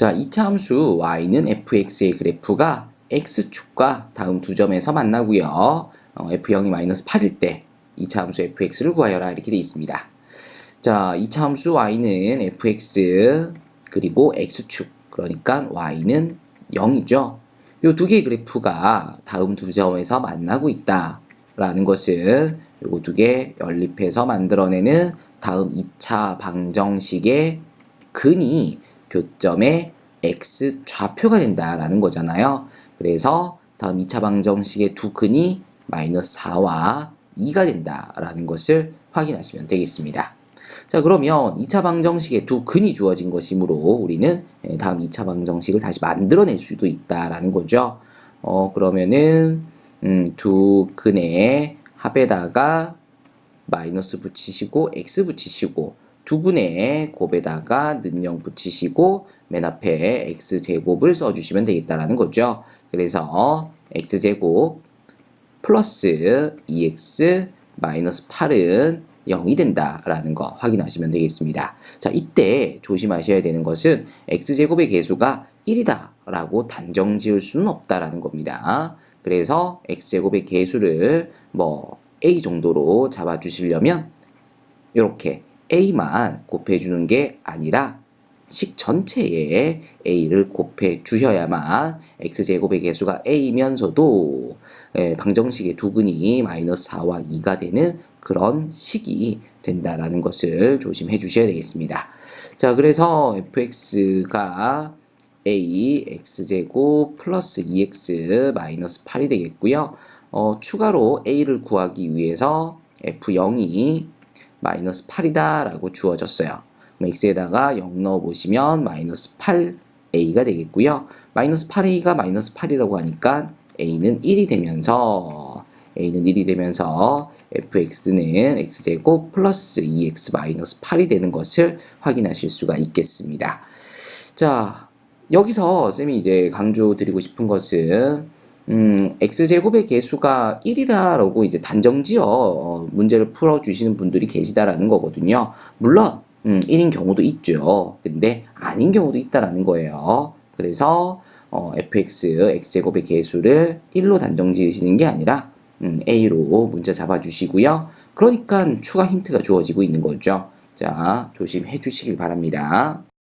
자, 이차 함수 y는 fx의 그래프가 x축과 다음 두 점에서 만나고요. 어, f0이 마이너스 8일 때 2차 함수 fx를 구하여라 이렇게 되어 있습니다. 자, 2차 함수 y는 fx 그리고 x축 그러니까 y는 0이죠. 이 두 개의 그래프가 다음 두 점에서 만나고 있다. 라는 것은 요거 두 개 연립해서 만들어내는 다음 2차 방정식의 근이 교점의 x 좌표가 된다라는 거잖아요. 그래서 다음 2차 방정식의 두 근이 마이너스 4와 2가 된다라는 것을 확인하시면 되겠습니다. 자 그러면 2차 방정식에 두 근이 주어진 것이므로 우리는 예, 다음 2차 방정식을 다시 만들어낼 수도 있다라는 거죠. 어 그러면은 음, 두 근의 합에다가 마이너스 붙이시고 x 붙이시고 두 분의 곱에다가 는영 붙이시고 맨 앞에 x제곱을 써주시면 되겠다라는 거죠. 그래서 x제곱 플러스 2x 마이너스 8은 0이 된다라는 거 확인하시면 되겠습니다. 자, 이때 조심하셔야 되는 것은 x제곱의 개수가 1이다 라고 단정 지을 수는 없다라는 겁니다. 그래서 x제곱의 개수를 뭐 a 정도로 잡아주시려면 이렇게 a만 곱해주는 게 아니라 식 전체에 a를 곱해 주셔야만 x제곱의 개수가 a면서도 예, 방정식의 두근이 마이너스 4와 2가 되는 그런 식이 된다라는 것을 조심해 주셔야 되겠습니다. 자, 그래서 fx가 a x제곱 플러스 2x 마이너스 8이 되겠고요. 어, 추가로 a를 구하기 위해서 f0이 마이너스 8이다 라고 주어졌어요. x에다가 0 넣어보시면 마이너스 8a가 되겠고요. 마이너스 8a가 마이너스 8이라고 하니까 a는 1이 되면서 a는 1이 되면서 fx는 x제곱 플러스 2x 마이너스 8이 되는 것을 확인하실 수가 있겠습니다. 자, 여기서 쌤이 이제 강조드리고 싶은 것은 음, x제곱의 개수가 1이다라고 이제 단정지어 어, 문제를 풀어주시는 분들이 계시다라는 거거든요. 물론 음, 1인 경우도 있죠. 근데 아닌 경우도 있다라는 거예요. 그래서 어, fx, x제곱의 개수를 1로 단정 지으시는 게 아니라 음, a로 문자 잡아주시고요. 그러니까 추가 힌트가 주어지고 있는 거죠. 자, 조심해 주시길 바랍니다.